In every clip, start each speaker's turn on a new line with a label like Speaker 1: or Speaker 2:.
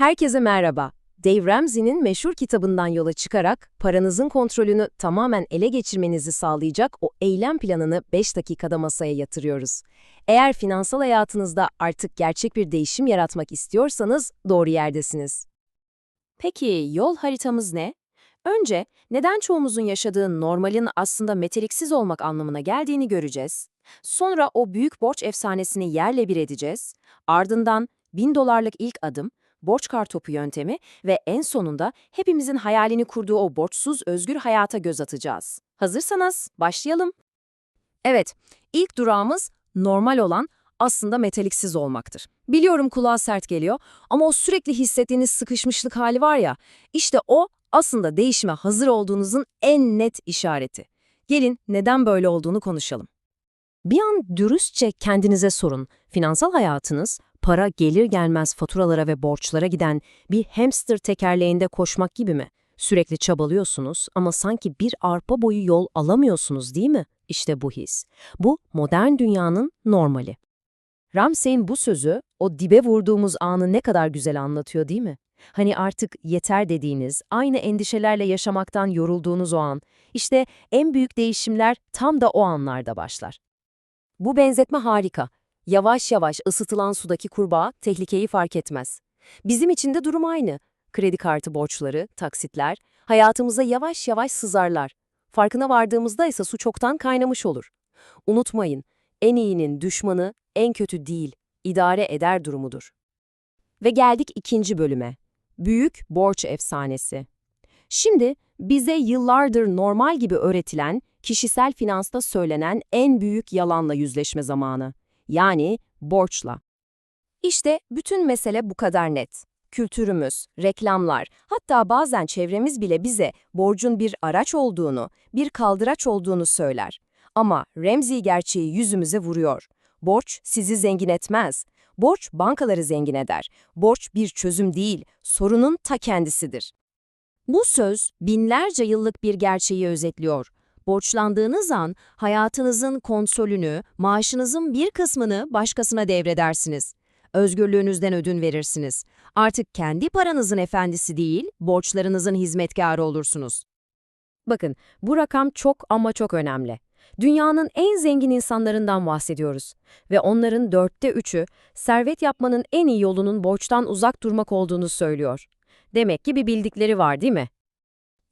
Speaker 1: Herkese merhaba. Dave Ramsey'nin meşhur kitabından yola çıkarak paranızın kontrolünü tamamen ele geçirmenizi sağlayacak o eylem planını 5 dakikada masaya yatırıyoruz. Eğer finansal hayatınızda artık gerçek bir değişim yaratmak istiyorsanız doğru yerdesiniz. Peki yol haritamız ne? Önce neden çoğumuzun yaşadığı normalin aslında meteliksiz olmak anlamına geldiğini göreceğiz. Sonra o büyük borç efsanesini yerle bir edeceğiz. Ardından 1000 dolarlık ilk adım, borç kartopu yöntemi ve en sonunda hepimizin hayalini kurduğu o borçsuz özgür hayata göz atacağız. Hazırsanız başlayalım. Evet, ilk durağımız normal olan aslında metaliksiz olmaktır. Biliyorum kulağa sert geliyor ama o sürekli hissettiğiniz sıkışmışlık hali var ya, işte o aslında değişime hazır olduğunuzun en net işareti. Gelin neden böyle olduğunu konuşalım. Bir an dürüstçe kendinize sorun. Finansal hayatınız, para gelir gelmez faturalara ve borçlara giden bir hamster tekerleğinde koşmak gibi mi? Sürekli çabalıyorsunuz ama sanki bir arpa boyu yol alamıyorsunuz değil mi? İşte bu his. Bu modern dünyanın normali. Ramsey'in bu sözü o dibe vurduğumuz anı ne kadar güzel anlatıyor değil mi? Hani artık yeter dediğiniz, aynı endişelerle yaşamaktan yorulduğunuz o an, işte en büyük değişimler tam da o anlarda başlar. Bu benzetme harika. Yavaş yavaş ısıtılan sudaki kurbağa tehlikeyi fark etmez. Bizim için de durum aynı. Kredi kartı borçları, taksitler, hayatımıza yavaş yavaş sızarlar. Farkına vardığımızda ise su çoktan kaynamış olur. Unutmayın, en iyinin düşmanı en kötü değil, idare eder durumudur. Ve geldik ikinci bölüme. Büyük borç efsanesi. Şimdi bize yıllardır normal gibi öğretilen, kişisel finansta söylenen en büyük yalanla yüzleşme zamanı. Yani borçla. İşte bütün mesele bu kadar net. Kültürümüz, reklamlar, hatta bazen çevremiz bile bize borcun bir araç olduğunu, bir kaldıraç olduğunu söyler. Ama Remzi gerçeği yüzümüze vuruyor. Borç sizi zengin etmez. Borç bankaları zengin eder. Borç bir çözüm değil, sorunun ta kendisidir. Bu söz binlerce yıllık bir gerçeği özetliyor. Borçlandığınız an hayatınızın kontrolünü, maaşınızın bir kısmını başkasına devredersiniz. Özgürlüğünüzden ödün verirsiniz. Artık kendi paranızın efendisi değil, borçlarınızın hizmetkarı olursunuz. Bakın, bu rakam çok ama çok önemli. Dünyanın en zengin insanlarından bahsediyoruz. Ve onların dörtte üçü, servet yapmanın en iyi yolunun borçtan uzak durmak olduğunu söylüyor. Demek ki bir bildikleri var değil mi?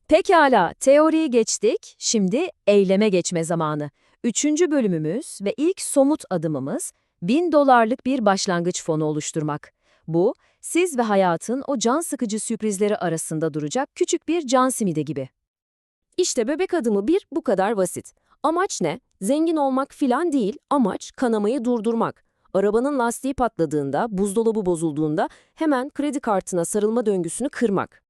Speaker 1: Pekala, teoriyi geçtik, şimdi eyleme geçme zamanı. Üçüncü bölümümüz ve ilk somut adımımız, bin dolarlık bir başlangıç fonu oluşturmak. Bu, siz ve hayatın o can sıkıcı sürprizleri arasında duracak küçük bir can simidi gibi. İşte bebek adımı bir bu kadar basit. Amaç ne? Zengin olmak filan değil, amaç kanamayı durdurmak. Arabanın lastiği patladığında, buzdolabı bozulduğunda hemen kredi kartına sarılma döngüsünü kırmak.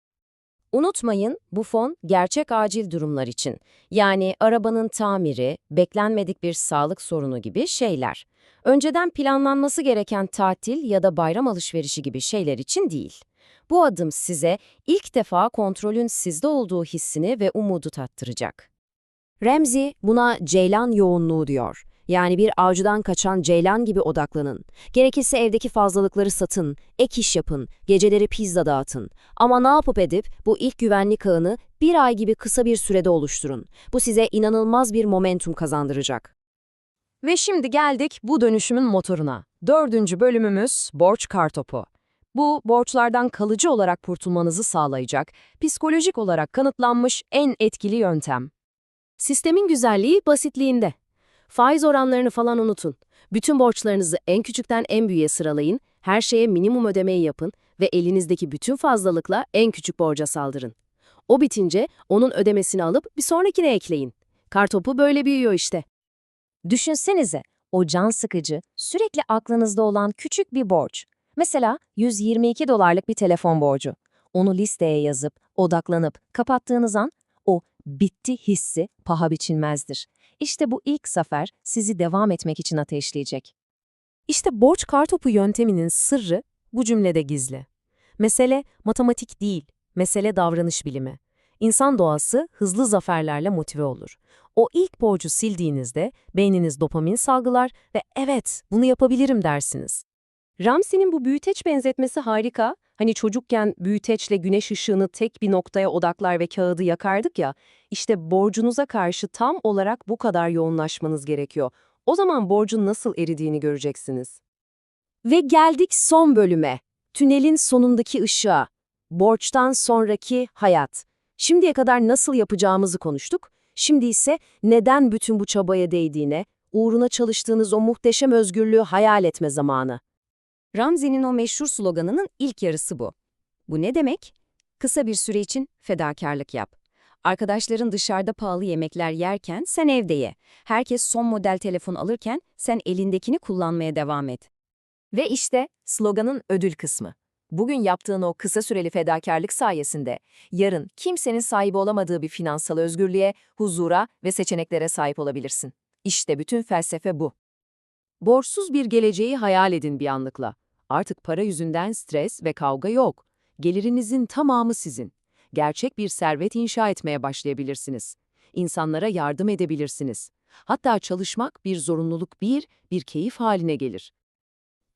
Speaker 1: Unutmayın, bu fon gerçek acil durumlar için. Yani arabanın tamiri, beklenmedik bir sağlık sorunu gibi şeyler. Önceden planlanması gereken tatil ya da bayram alışverişi gibi şeyler için değil. Bu adım size ilk defa kontrolün sizde olduğu hissini ve umudu tattıracak. Remzi buna ceylan yoğunluğu diyor. Yani bir avcıdan kaçan ceylan gibi odaklanın. Gerekirse evdeki fazlalıkları satın, ek iş yapın, geceleri pizza dağıtın. Ama ne yapıp edip bu ilk güvenlik ağını bir ay gibi kısa bir sürede oluşturun. Bu size inanılmaz bir momentum kazandıracak. Ve şimdi geldik bu dönüşümün motoruna. Dördüncü bölümümüz borç kartopu. Bu, borçlardan kalıcı olarak kurtulmanızı sağlayacak, psikolojik olarak kanıtlanmış en etkili yöntem. Sistemin güzelliği basitliğinde. Faiz oranlarını falan unutun. Bütün borçlarınızı en küçükten en büyüğe sıralayın, her şeye minimum ödemeyi yapın ve elinizdeki bütün fazlalıkla en küçük borca saldırın. O bitince onun ödemesini alıp bir sonrakine ekleyin. Kartopu böyle büyüyor işte. Düşünsenize, o can sıkıcı, sürekli aklınızda olan küçük bir borç. Mesela 122 dolarlık bir telefon borcu. Onu listeye yazıp, odaklanıp, kapattığınız an o bitti hissi paha biçilmezdir. İşte bu ilk zafer sizi devam etmek için ateşleyecek. İşte borç kartopu yönteminin sırrı bu cümlede gizli. Mesele matematik değil, mesele davranış bilimi. İnsan doğası hızlı zaferlerle motive olur. O ilk borcu sildiğinizde beyniniz dopamin salgılar ve evet bunu yapabilirim dersiniz. Ramsey'nin bu büyüteç benzetmesi harika. Hani çocukken büyüteçle güneş ışığını tek bir noktaya odaklar ve kağıdı yakardık ya, işte borcunuza karşı tam olarak bu kadar yoğunlaşmanız gerekiyor. O zaman borcun nasıl eridiğini göreceksiniz. Ve geldik son bölüme. Tünelin sonundaki ışığa. Borçtan sonraki hayat. Şimdiye kadar nasıl yapacağımızı konuştuk. Şimdi ise neden bütün bu çabaya değdiğine, uğruna çalıştığınız o muhteşem özgürlüğü hayal etme zamanı. Ramzi'nin o meşhur sloganının ilk yarısı bu. Bu ne demek? Kısa bir süre için fedakarlık yap. Arkadaşların dışarıda pahalı yemekler yerken sen evde ye. Herkes son model telefon alırken sen elindekini kullanmaya devam et. Ve işte sloganın ödül kısmı. Bugün yaptığın o kısa süreli fedakarlık sayesinde yarın kimsenin sahibi olamadığı bir finansal özgürlüğe, huzura ve seçeneklere sahip olabilirsin. İşte bütün felsefe bu. Borçsuz bir geleceği hayal edin bir anlıkla. Artık para yüzünden stres ve kavga yok. Gelirinizin tamamı sizin. Gerçek bir servet inşa etmeye başlayabilirsiniz. İnsanlara yardım edebilirsiniz. Hatta çalışmak bir zorunluluk bir, bir keyif haline gelir.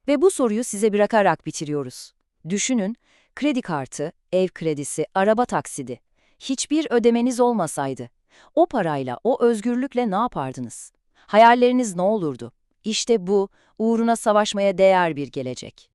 Speaker 1: Ve bu soruyu size bırakarak bitiriyoruz. Düşünün, kredi kartı, ev kredisi, araba taksidi. Hiçbir ödemeniz olmasaydı. O parayla, o özgürlükle ne yapardınız? Hayalleriniz ne olurdu? İşte bu, uğruna savaşmaya değer bir gelecek.